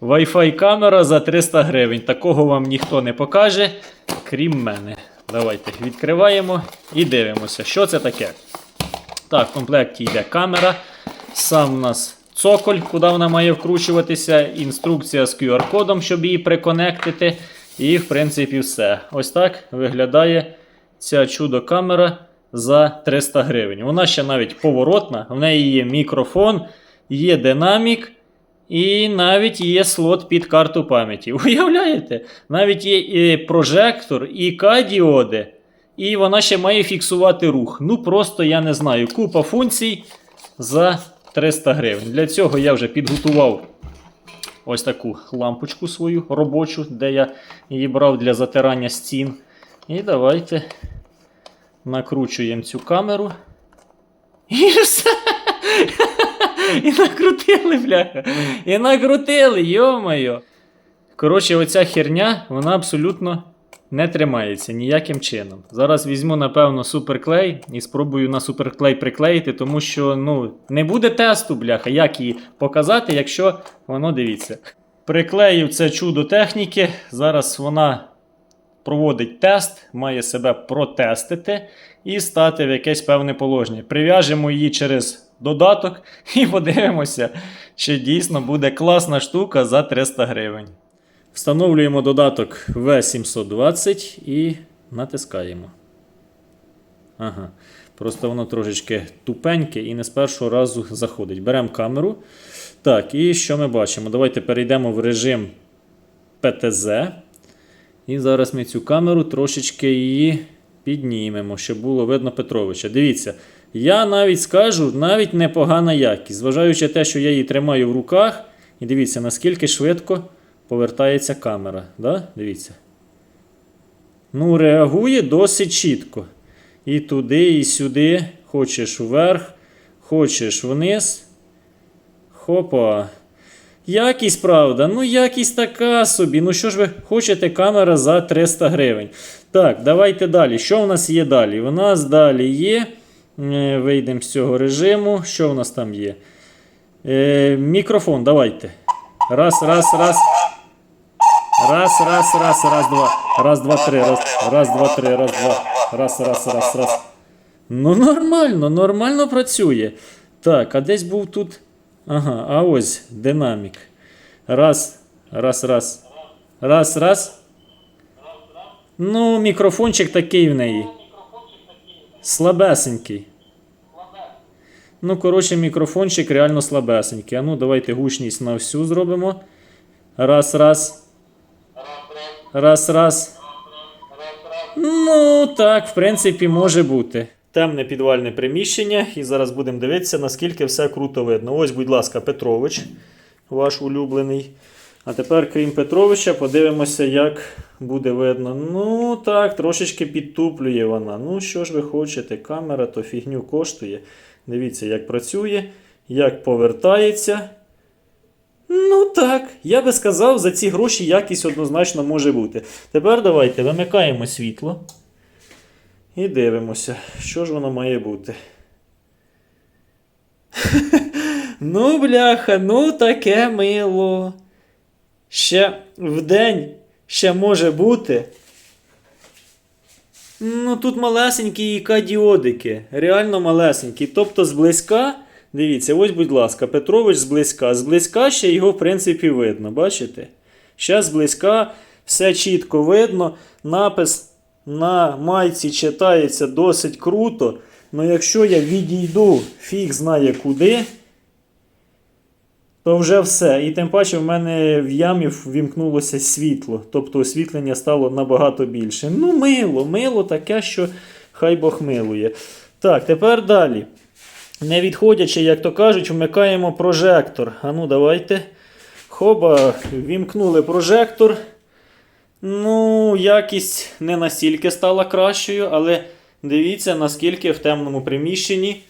Wi-Fi камера за 300 гривень. Такого вам ніхто не покаже, крім мене. Давайте відкриваємо і дивимося, що це таке. Так, в комплекті йде камера. Сам у нас цоколь, куди вона має вкручуватися. Інструкція з QR-кодом, щоб її приконектити. І, в принципі, все. Ось так виглядає ця чудо-камера за 300 гривень. Вона ще навіть поворотна, в неї є мікрофон, є динамік. І навіть є слот під карту пам'яті. Уявляєте? Навіть є і прожектор, і К-діоди, і вона ще має фіксувати рух. Ну просто я не знаю. Купа функцій за 300 гривень. Для цього я вже підготував ось таку лампочку свою робочу, де я її брав для затирання стін. І давайте накручуємо цю камеру. І все. І накрутили, бляха. І накрутили, йо-моє. Коротше, оця херня, вона абсолютно не тримається ніяким чином. Зараз візьму, напевно, суперклей і спробую на суперклей приклеїти, тому що ну, не буде тесту, бляха, як її показати, якщо воно дивіться. Приклеїв це чудо техніки. Зараз вона проводить тест, має себе протестити і стати в якесь певне положення. Прив'яжемо її через додаток і подивимося, чи дійсно буде класна штука за 300 гривень. Встановлюємо додаток V720 і натискаємо. Ага. Просто воно трошечки тупеньке і не з першого разу заходить. Беремо камеру. Так, і що ми бачимо? Давайте перейдемо в режим PTZ. І зараз ми цю камеру трошечки її піднімемо, щоб було видно Петровича. Дивіться, я навіть скажу, навіть непогана якість, зважаючи те, що я її тримаю в руках. І дивіться, наскільки швидко повертається камера. Да? Дивіться. Ну, реагує досить чітко. І туди, і сюди. Хочеш вверх, хочеш вниз. Хопа. Якість, правда, ну якість така собі. Ну що ж ви хочете, камера за 300 гривень. Так, давайте далі. Що в нас є далі? У нас далі є. е, Вийдемо з цього режиму. Що в нас там є? Е, мікрофон, давайте. Раз, раз, раз. Раз, раз, раз, раз, два. Раз, два, три. Раз, раз, два, три, раз, два. Раз, раз, раз, раз. Ну, нормально, нормально працює. Так, а десь був тут. Ага, а ось динамік. Раз, раз, раз. Раз, раз. Ну, мікрофончик такий в неї. Слабесенький. Ну, коротше, мікрофончик реально слабесенький. А ну, давайте гучність на всю зробимо. Раз, раз. Раз, раз. Ну, так, в принципі, може бути. Темне підвальне приміщення, і зараз будемо дивитися, наскільки все круто видно. Ось, будь ласка, Петрович, ваш улюблений. А тепер, крім Петровича, подивимося, як буде видно. Ну, так, трошечки підтуплює вона. Ну, що ж ви хочете, камера то фігню коштує. Дивіться, як працює, як повертається. Ну так, я би сказав, за ці гроші якість однозначно може бути. Тепер давайте вимикаємо світло і дивимося, що ж воно має бути. ну, бляха, ну таке мило. Ще вдень ще може бути. Ну, тут малесенькі ІК-діодики, реально малесенькі. Тобто зблизька, дивіться, ось, будь ласка, Петрович зблизька. Зблизька ще його, в принципі, видно, бачите? Ще зблизька, все чітко видно. Напис на майці читається досить круто. Ну, якщо я відійду, фіг знає куди, то вже все. І тим паче в мене в ямі ввімкнулося світло. Тобто освітлення стало набагато більше. Ну, мило, мило таке, що хай Бог милує. Так, тепер далі. Не відходячи, як то кажуть, вмикаємо прожектор. А ну, давайте. Хоба, вімкнули прожектор. Ну, якість не настільки стала кращою, але дивіться, наскільки в темному приміщенні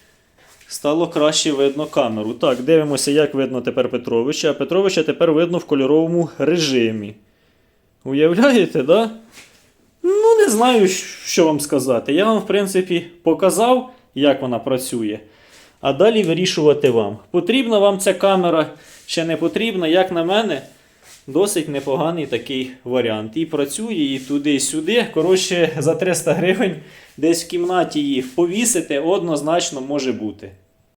стало краще видно камеру. Так, дивимося, як видно тепер Петровича. А Петровича тепер видно в кольоровому режимі. Уявляєте, да? Ну, не знаю, що вам сказати. Я вам, в принципі, показав, як вона працює. А далі вирішувати вам. Потрібна вам ця камера чи не потрібна, як на мене, досить непоганий такий варіант. І працює, і туди, і сюди. Коротше, за 300 гривень десь в кімнаті її повісити однозначно може бути.